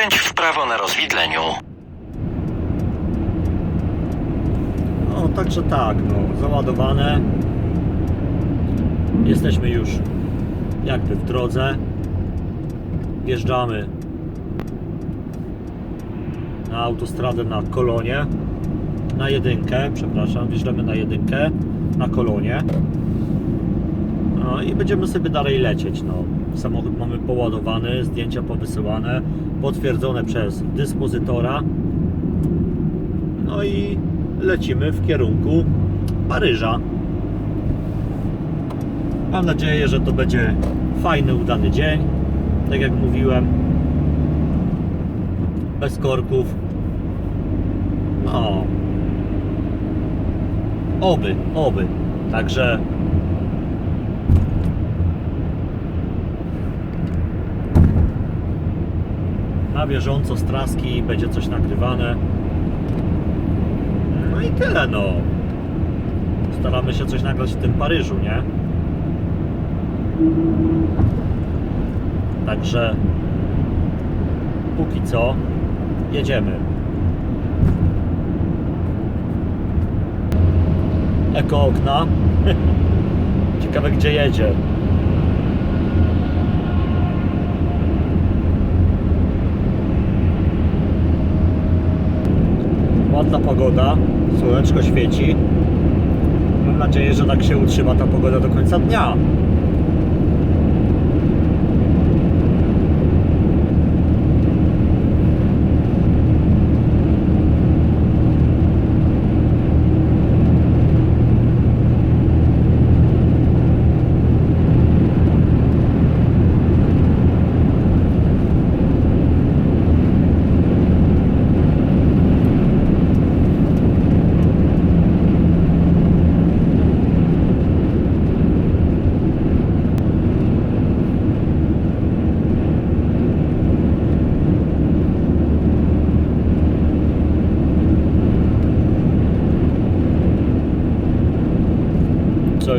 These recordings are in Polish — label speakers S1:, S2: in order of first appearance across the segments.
S1: Skręć w prawo na rozwidleniu.
S2: No, także tak, no, załadowane. Jesteśmy już jakby w drodze. Wjeżdżamy na autostradę na Kolonie. Na jedynkę, przepraszam, wjeżdżamy na jedynkę, na Kolonie. No i będziemy sobie dalej lecieć. No. Samochód mamy poładowany, zdjęcia powysyłane, potwierdzone przez dyspozytora. No i lecimy w kierunku Paryża. Mam nadzieję, że to będzie fajny, udany dzień. Tak jak mówiłem, bez korków. No, oby, oby. Także na bieżąco z traski będzie coś nagrywane. No i tyle no. Staramy się coś nagrać w tym Paryżu, nie? Także póki co jedziemy. Eko okna. Ciekawe gdzie jedzie. Ładna pogoda, słoneczko świeci. Mam nadzieję, że tak się utrzyma ta pogoda do końca dnia.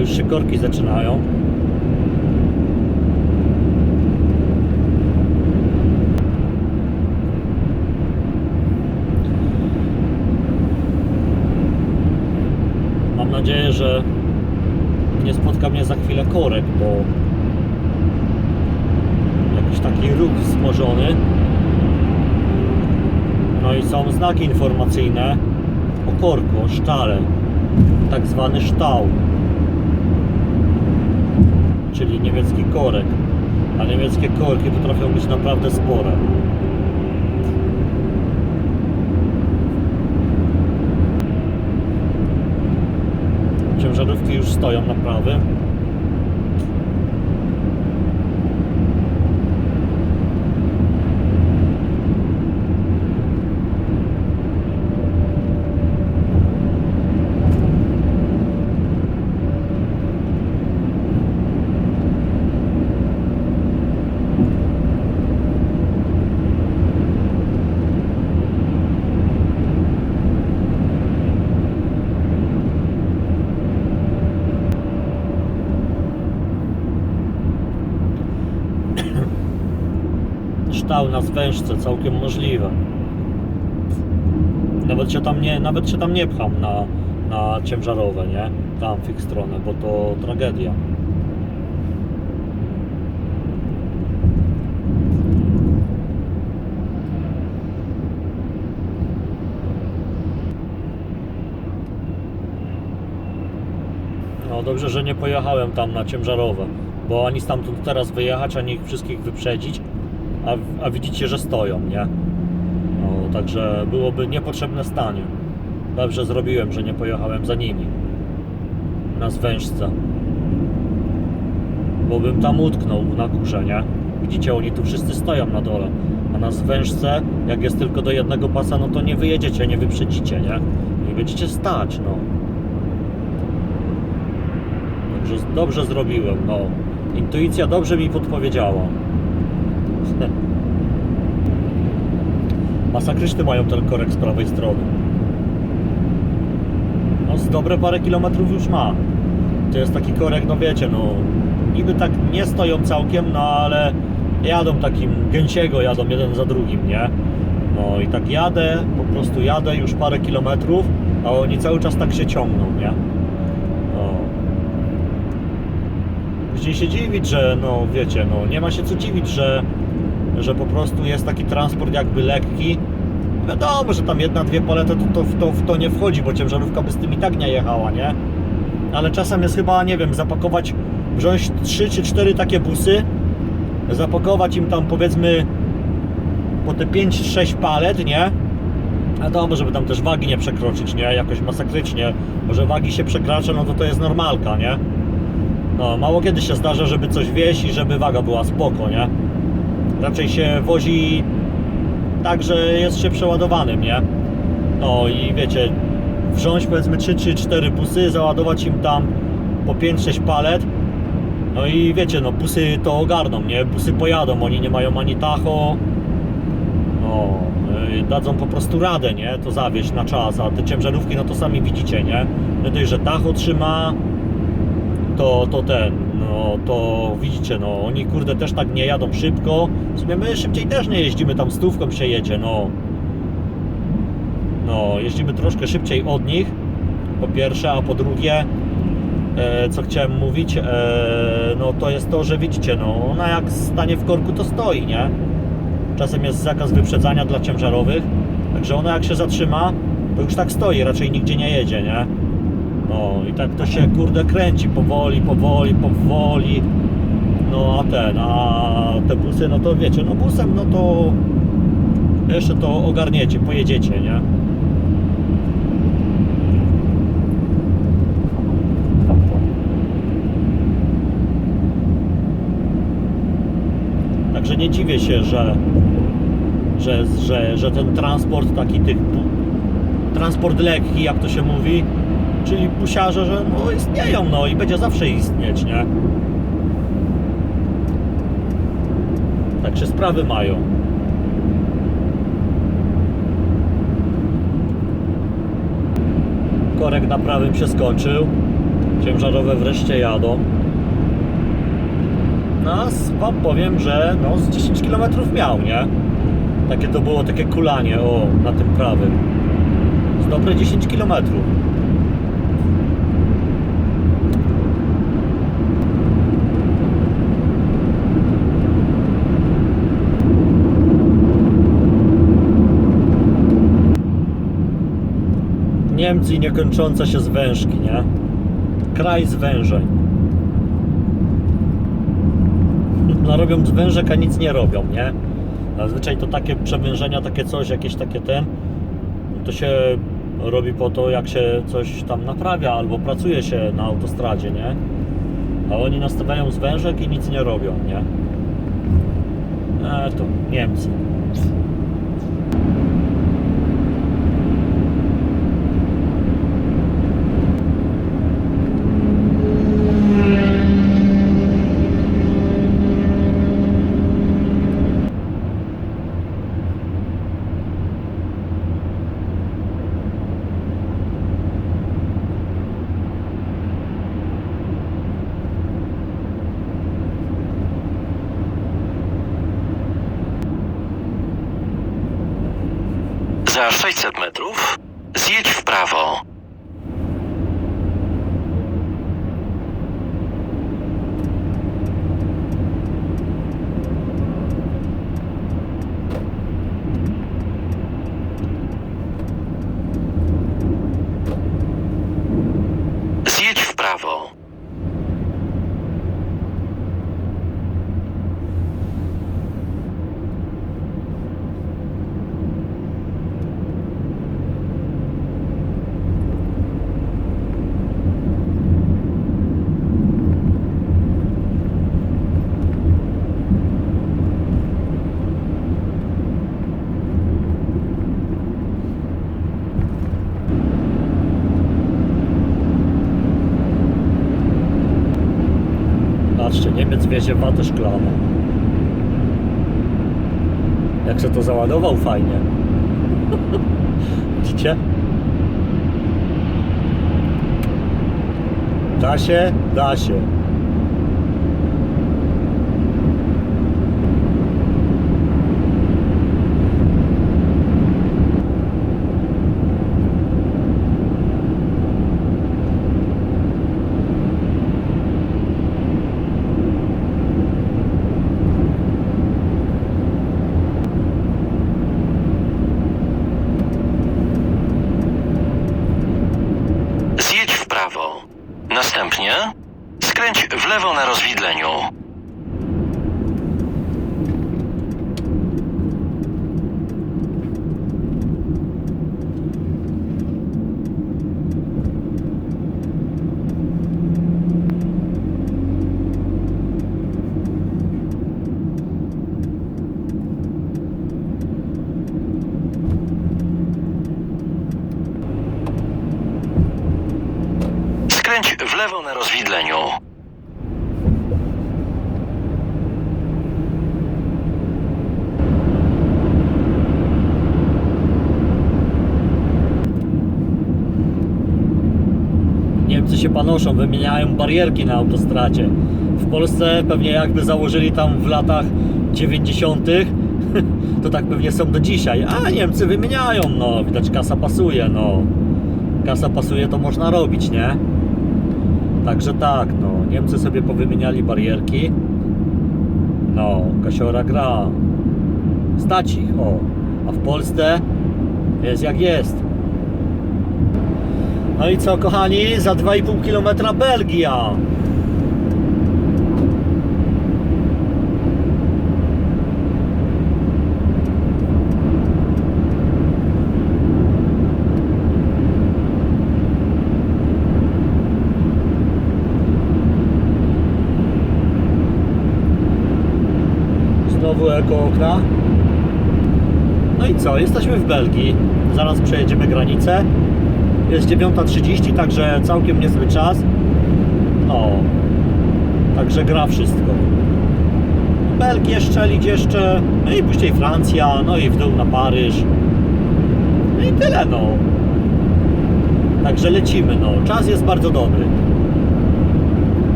S2: Już się korki zaczynają. Mam nadzieję, że nie spotka mnie za chwilę korek, bo jakiś taki ruch wzmożony. No i są znaki informacyjne o korku, o szczale. Tak zwany ształ czyli niemiecki korek. A niemieckie korki potrafią być naprawdę spore. Ciężarówki już stoją na prawym. Ształ na zwężce, całkiem możliwe. Nawet się tam nie, nawet się tam nie pcham na, na ciężarowe, nie? Tam ich stronę, bo to tragedia. No dobrze, że nie pojechałem tam na ciężarowe, bo ani stamtąd teraz wyjechać, ani ich wszystkich wyprzedzić, a, a widzicie, że stoją, nie? No, także byłoby niepotrzebne stanie. Dobrze zrobiłem, że nie pojechałem za nimi na zwężce. Bo bym tam utknął na górze, nie? Widzicie, oni tu wszyscy stoją na dole. A na zwężce, jak jest tylko do jednego pasa, no to nie wyjedziecie, nie wyprzedzicie, nie? I będziecie stać, no. Także dobrze zrobiłem, no. Intuicja dobrze mi podpowiedziała. Masakryczny mają ten korek z prawej strony. No z dobre parę kilometrów już ma. To jest taki korek, no wiecie, no niby tak nie stoją całkiem, no ale jadą takim gęsiego, jadą jeden za drugim, nie? No i tak jadę, po prostu jadę już parę kilometrów, a oni cały czas tak się ciągną, nie? No. Później się dziwić, że no wiecie, no nie ma się co dziwić, że, że po prostu jest taki transport jakby lekki. Wiadomo, że tam jedna, dwie palety to, to, to, w to nie wchodzi, bo ciężarówka by z tym i tak nie jechała, nie? Ale czasem jest chyba, nie wiem, zapakować, wziąć trzy czy cztery takie busy, zapakować im tam powiedzmy po te 5-6 palet, nie? Wiadomo, żeby tam też wagi nie przekroczyć, nie? Jakoś masakrycznie. Może wagi się przekracza, no to to jest normalka, nie? No, mało kiedy się zdarza, żeby coś wieść i żeby waga była spoko, nie? Raczej się wozi tak, że jest się przeładowanym, nie? No i wiecie, wziąć powiedzmy 3 czy 4 busy, załadować im tam po 5-6 palet, no i wiecie, no busy to ogarną, nie? Busy pojadą, oni nie mają ani tacho, no, yy, dadzą po prostu radę, nie? To zawieźć na czas, a te ciężarówki, no to sami widzicie, nie? No dość, że tacho trzyma, to, to ten, no to widzicie, no oni kurde też tak nie jadą szybko. W sumie my szybciej też nie jeździmy, tam stówką się jedzie, no. No, jeździmy troszkę szybciej od nich, po pierwsze, a po drugie, e, co chciałem mówić, e, no to jest to, że widzicie, no ona jak stanie w korku, to stoi, nie? Czasem jest zakaz wyprzedzania dla ciężarowych, także ona jak się zatrzyma, to już tak stoi, raczej nigdzie nie jedzie, nie? No i tak to się kurde kręci powoli, powoli, powoli. No a ten, a te busy, no to wiecie, no busem, no to jeszcze to ogarniecie, pojedziecie, nie? Także nie dziwię się, że, że, że, że ten transport taki tych transport lekki, jak to się mówi, czyli busiarze, że no istnieją, no i będzie zawsze istnieć, nie? Także sprawy mają. Korek na prawym się skończył. Ciężarowe wreszcie jadą. Nas wam powiem, że no z 10 km miał, nie? Takie to było, takie kulanie, o, na tym prawym. Z dobre 10 km. Niemcy i niekończące się zwężki, nie? Kraj zwężeń. Narobią zwężek, a nic nie robią, nie? Zazwyczaj to takie przewężenia, takie coś, jakieś takie ten, to się robi po to, jak się coś tam naprawia albo pracuje się na autostradzie, nie? A oni nastawiają zwężek i nic nie robią, nie? E, to Niemcy.
S1: Za 600 metrów zjedź w prawo. Zjedź w prawo.
S2: Patrzcie, Niemiec wiezie watę szklaną. Jak się to załadował fajnie. Widzicie? Da się? Da się.
S1: lewo na rozwidleniu. Skręć w lewo na rozwidleniu.
S2: Niemcy się panoszą, wymieniają barierki na autostradzie. W Polsce pewnie jakby założyli tam w latach 90., to tak pewnie są do dzisiaj. A Niemcy wymieniają, no widać kasa pasuje, no. Kasa pasuje, to można robić, nie? Także tak, no. Niemcy sobie powymieniali barierki. No, Kasiora gra. Stać ich, o. A w Polsce jest jak jest. No i co, kochani? Za 2,5 km Belgia. Eko okna. No i co? Jesteśmy w Belgii. Zaraz przejedziemy granicę. Jest 9.30, także całkiem niezły czas. No, także gra wszystko. Belgię szczelić jeszcze, no i później Francja, no i w dół na Paryż. No i tyle, no. Także lecimy, no. Czas jest bardzo dobry.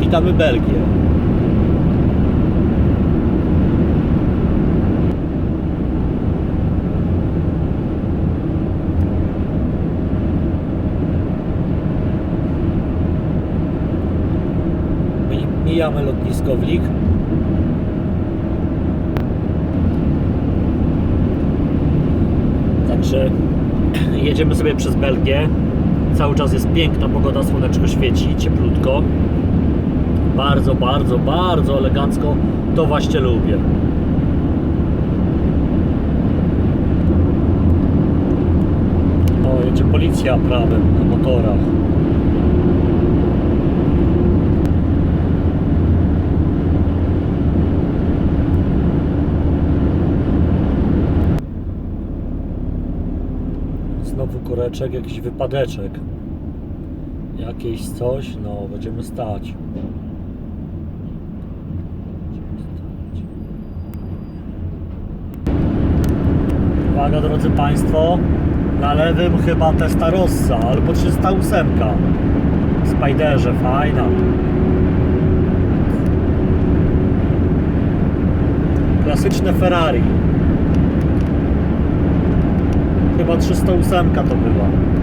S2: Witamy Belgię. Mi- Mijamy lotnisko w Lik. Także jedziemy sobie przez Belgię. Cały czas jest piękna pogoda, słoneczko świeci, cieplutko. Bardzo, bardzo, bardzo elegancko. To właśnie lubię. O, jedzie policja prawem na motorach. Koreczek, jakiś wypadeczek. Jakieś coś, no będziemy stać. Uwaga drodzy Państwo, na lewym chyba Testarossa albo 308. Spiderze, fajna. Klasyczne Ferrari. Chyba 308 to była.